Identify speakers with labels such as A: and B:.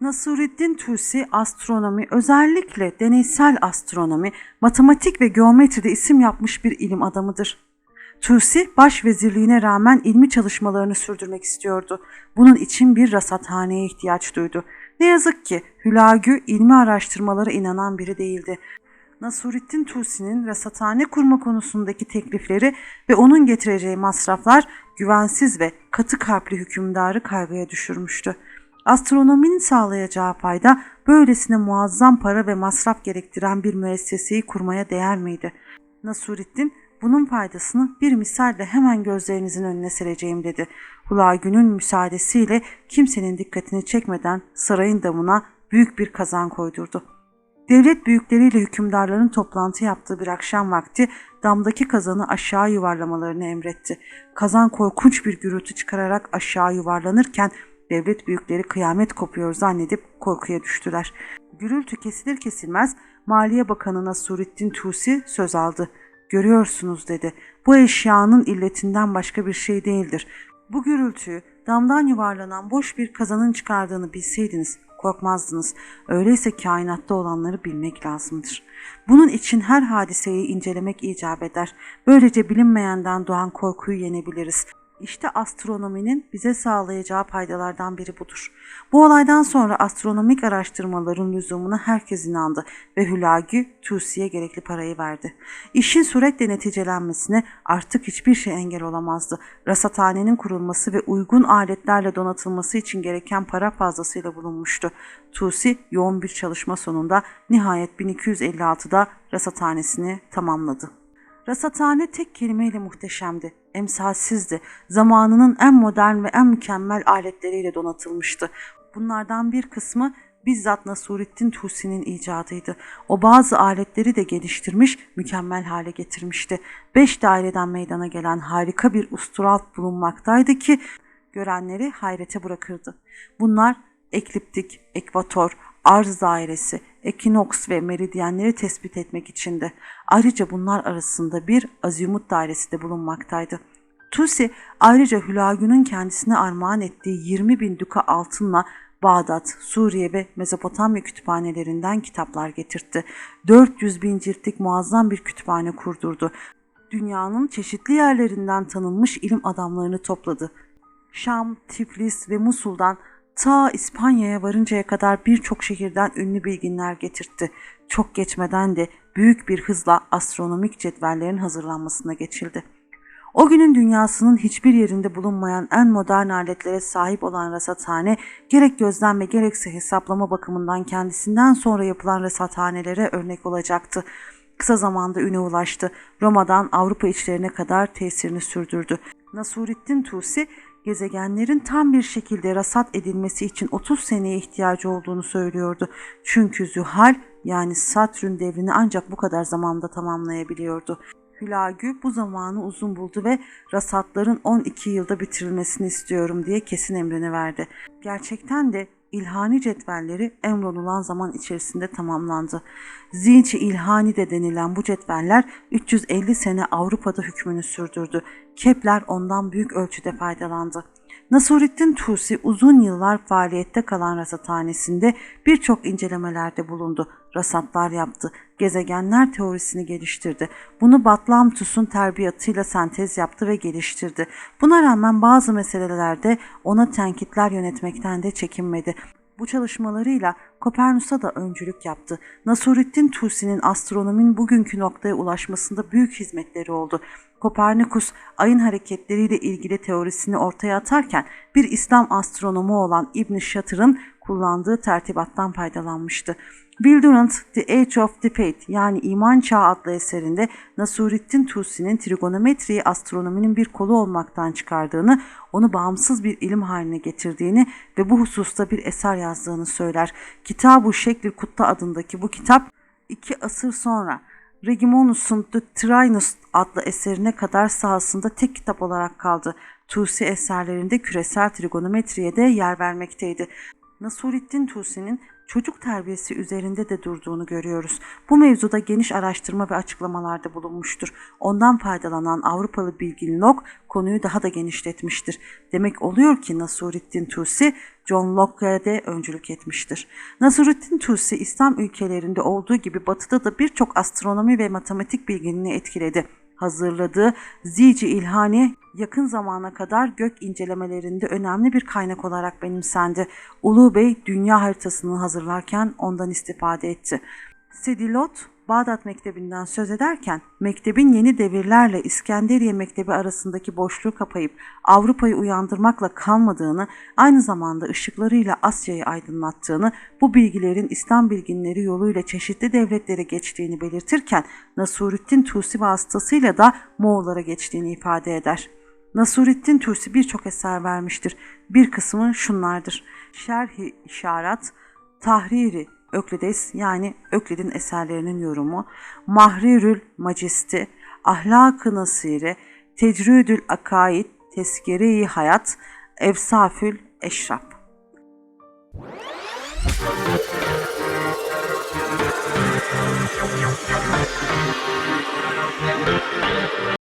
A: Nasuriddin Tusi astronomi, özellikle deneysel astronomi, matematik ve geometride isim yapmış bir ilim adamıdır. Tusi başvezirliğine rağmen ilmi çalışmalarını sürdürmek istiyordu. Bunun için bir rasathaneye ihtiyaç duydu. Ne yazık ki Hülagü ilmi araştırmalara inanan biri değildi. Nasuriddin Tusi'nin rasathane kurma konusundaki teklifleri ve onun getireceği masraflar güvensiz ve katı kalpli hükümdarı kaygıya düşürmüştü. Astronominin sağlayacağı fayda böylesine muazzam para ve masraf gerektiren bir müesseseyi kurmaya değer miydi? Nasuriddin bunun faydasını bir misalle hemen gözlerinizin önüne sereceğim dedi. Hulagü'nün müsaadesiyle kimsenin dikkatini çekmeden sarayın damına büyük bir kazan koydurdu. Devlet büyükleriyle hükümdarların toplantı yaptığı bir akşam vakti damdaki kazanı aşağı yuvarlamalarını emretti. Kazan korkunç bir gürültü çıkararak aşağı yuvarlanırken devlet büyükleri kıyamet kopuyor zannedip korkuya düştüler. Gürültü kesilir kesilmez Maliye Bakanı Nasuriddin Tusi söz aldı. Görüyorsunuz dedi. Bu eşyanın illetinden başka bir şey değildir. Bu gürültüyü damdan yuvarlanan boş bir kazanın çıkardığını bilseydiniz korkmazdınız. Öyleyse kainatta olanları bilmek lazımdır. Bunun için her hadiseyi incelemek icap eder. Böylece bilinmeyenden doğan korkuyu yenebiliriz. İşte astronominin bize sağlayacağı faydalardan biri budur. Bu olaydan sonra astronomik araştırmaların lüzumuna herkes inandı ve Hülagü Tusi'ye gerekli parayı verdi. İşin suretle neticelenmesine artık hiçbir şey engel olamazdı. Rasathanenin kurulması ve uygun aletlerle donatılması için gereken para fazlasıyla bulunmuştu. Tusi yoğun bir çalışma sonunda nihayet 1256'da rasathanesini tamamladı. Rasathane tek kelimeyle muhteşemdi, emsalsizdi. Zamanının en modern ve en mükemmel aletleriyle donatılmıştı. Bunlardan bir kısmı bizzat Nasuriddin Tusi'nin icadıydı. O bazı aletleri de geliştirmiş, mükemmel hale getirmişti. Beş daireden meydana gelen harika bir usturalp bulunmaktaydı ki görenleri hayrete bırakırdı. Bunlar ekliptik, ekvator, arz dairesi, ekinoks ve meridyenleri tespit etmek içindi. Ayrıca bunlar arasında bir azimut dairesi de bulunmaktaydı. Tusi ayrıca Hülagü'nün kendisine armağan ettiği 20 bin duka altınla Bağdat, Suriye ve Mezopotamya kütüphanelerinden kitaplar getirtti. 400 bin ciltlik muazzam bir kütüphane kurdurdu. Dünyanın çeşitli yerlerinden tanınmış ilim adamlarını topladı. Şam, Tiflis ve Musul'dan ta İspanya'ya varıncaya kadar birçok şehirden ünlü bilginler getirtti. Çok geçmeden de büyük bir hızla astronomik cetvellerin hazırlanmasına geçildi. O günün dünyasının hiçbir yerinde bulunmayan en modern aletlere sahip olan rasathane gerek gözlem ve gerekse hesaplama bakımından kendisinden sonra yapılan rasathanelere örnek olacaktı. Kısa zamanda üne ulaştı. Roma'dan Avrupa içlerine kadar tesirini sürdürdü. Nasuriddin Tusi gezegenlerin tam bir şekilde rasat edilmesi için 30 seneye ihtiyacı olduğunu söylüyordu. Çünkü Zühal yani Satürn devrini ancak bu kadar zamanda tamamlayabiliyordu. Hülagü bu zamanı uzun buldu ve rasatların 12 yılda bitirilmesini istiyorum diye kesin emrini verdi. Gerçekten de İlhani cetvelleri emrolunan zaman içerisinde tamamlandı. Zinci İlhani de denilen bu cetveller 350 sene Avrupa'da hükmünü sürdürdü. Kepler ondan büyük ölçüde faydalandı. Nasuriddin Tusi uzun yıllar faaliyette kalan rasathanesinde birçok incelemelerde bulundu. Rasatlar yaptı. Gezegenler teorisini geliştirdi. Bunu Batlamtus'un terbiyatıyla sentez yaptı ve geliştirdi. Buna rağmen bazı meselelerde ona tenkitler yönetmekten de çekinmedi. Bu çalışmalarıyla Kopernus'a da öncülük yaptı. Nasuriddin Tusi'nin astronomin bugünkü noktaya ulaşmasında büyük hizmetleri oldu. Kopernikus ayın hareketleriyle ilgili teorisini ortaya atarken bir İslam astronomu olan İbn Şatır'ın kullandığı tertibattan faydalanmıştı. Bill Durant, The Age of Debate yani İman Çağı adlı eserinde Nasuriddin Tusi'nin trigonometriyi astronominin bir kolu olmaktan çıkardığını, onu bağımsız bir ilim haline getirdiğini ve bu hususta bir eser yazdığını söyler. Kitab-ı Şekli Kutta adındaki bu kitap iki asır sonra Regimonus'un The Trinus adlı eserine kadar sahasında tek kitap olarak kaldı. Tusi eserlerinde küresel trigonometriye de yer vermekteydi. Nasuriddin Tusi'nin çocuk terbiyesi üzerinde de durduğunu görüyoruz. Bu mevzuda geniş araştırma ve açıklamalarda bulunmuştur. Ondan faydalanan Avrupalı bilgin Locke konuyu daha da genişletmiştir. Demek oluyor ki Nasruddin Tusi John Locke'a de öncülük etmiştir. Nasruddin Tusi İslam ülkelerinde olduğu gibi batıda da birçok astronomi ve matematik bilginini etkiledi hazırladığı Zici İlhani yakın zamana kadar gök incelemelerinde önemli bir kaynak olarak benimsendi. Ulu Bey dünya haritasını hazırlarken ondan istifade etti. Sedilot, Bağdat Mektebi'nden söz ederken mektebin yeni devirlerle İskenderiye Mektebi arasındaki boşluğu kapayıp Avrupa'yı uyandırmakla kalmadığını, aynı zamanda ışıklarıyla Asya'yı aydınlattığını, bu bilgilerin İslam bilginleri yoluyla çeşitli devletlere geçtiğini belirtirken Nasruddin Tusi vasıtasıyla da Moğollara geçtiğini ifade eder. Nasruddin Tusi birçok eser vermiştir. Bir kısmı şunlardır. Şerhi İşarat, Tahriri Öklides yani Öklid'in eserlerinin yorumu, Mahrirül Majesti, Ahlak-ı Nasire, Tecrüdül Akaid, Teskere-i Hayat, Efsafül Eşrap.